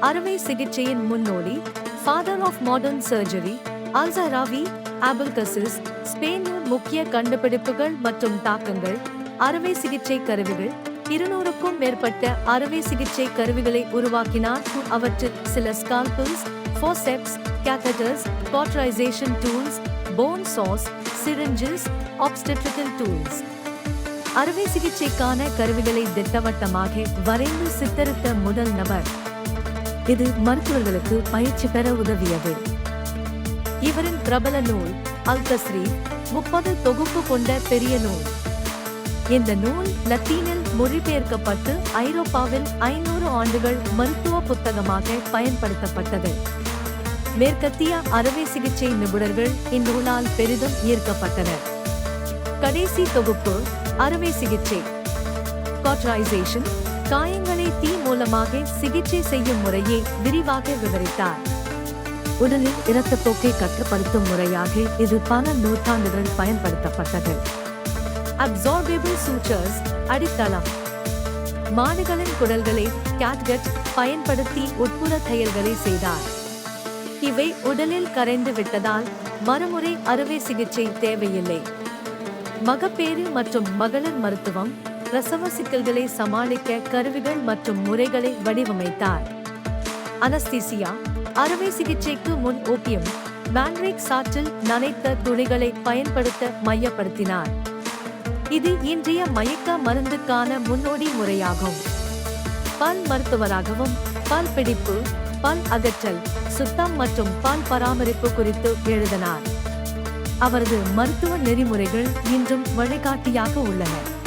அறுவை சிகிச்சையின் முன்னோடி father of modern surgery Alzahrawi Abulcasis ஸ்பெயினின் முக்கிய கண்டுபிடிப்புகள் மற்றும் தாக்கங்கள் அறுவை சிகிச்சை கருவிகள் இருநூறுக்கும் மேற்பட்ட அறுவை சிகிச்சை கருவிகளை உருவாக்கினார். அவற்றில் சில scalpels forceps catheters cauterization tools bone saws syringes obstetrical tools அறுவை சிகிச்சைக்கான கருவிகளை திட்டவட்டமாக வரைந்து சித்தரித்த முதல் நபர் இது மருத்துவர்களுக்கு பயிற்சி பெற உதவியது. இவரின் பிரபல நூல் அல்கஸ்ரீ முப்பது தொகுப்பு கொண்ட பெரிய நூல். இந்த நூல் லத்தீனில் மொழிபெயர்க்கப்பட்டு ஐரோப்பாவில் ஐநூறு ஆண்டுகள் மருத்துவ புத்தகமாக பயன்படுத்தப்பட்டது. மேற்கத்திய அறுவை சிகிச்சை நிபுணர்கள் இந்நூலால் பெரிதும் ஈர்க்கப்பட்டனர். கடைசி தொகுப்பு அறுவை சிகிச்சை. காட்ரைசேஷன் காயங்களை தீ மூலமாக சிகிச்சை செய்யும் முறையை விரிவாக விவரித்தார். உடலில் இரத்தப்போக்கை கட்டுப்படுத்தும் முறையாக இது பல நூற்றாண்டுகள் பயன்படுத்தப்பட்டது. அப்சார்பேபிள் சூச்சர்ஸ் அடித்தளம். மாடுகளின் குடல்களை கேட்கட் பயன்படுத்தி உட்புற தையல்களை செய்தார். இவை உடலில் கரைந்து விட்டதால் மறுமுறை அறுவை சிகிச்சை தேவையில்லை. மகப்பேறு மற்றும் மகளிர் மருத்துவம் பிரசவ சிக்கல்களை சமாளிக்க கருவிகள் மற்றும் முறைகளை வடிவமைத்தார். அனஸ்தீசியா அறுவை சிகிச்சைக்கு முன் ஓபியம் மேண்ட்ரிக் சாற்றில் நனைத்த துணிகளை பயன்படுத்த மையப்படுத்தினார். இது இன்றைய மயக்க மருந்துக்கான முன்னோடி முறையாகும். பல் மருத்துவராகவும் பல் பிடிப்பு பல் அகற்றல் சுத்தம் மற்றும் பல் பராமரிப்பு குறித்து எழுதினார். அவரது மருத்துவ நெறிமுறைகள் இன்றும் வழிகாட்டியாக உள்ளன.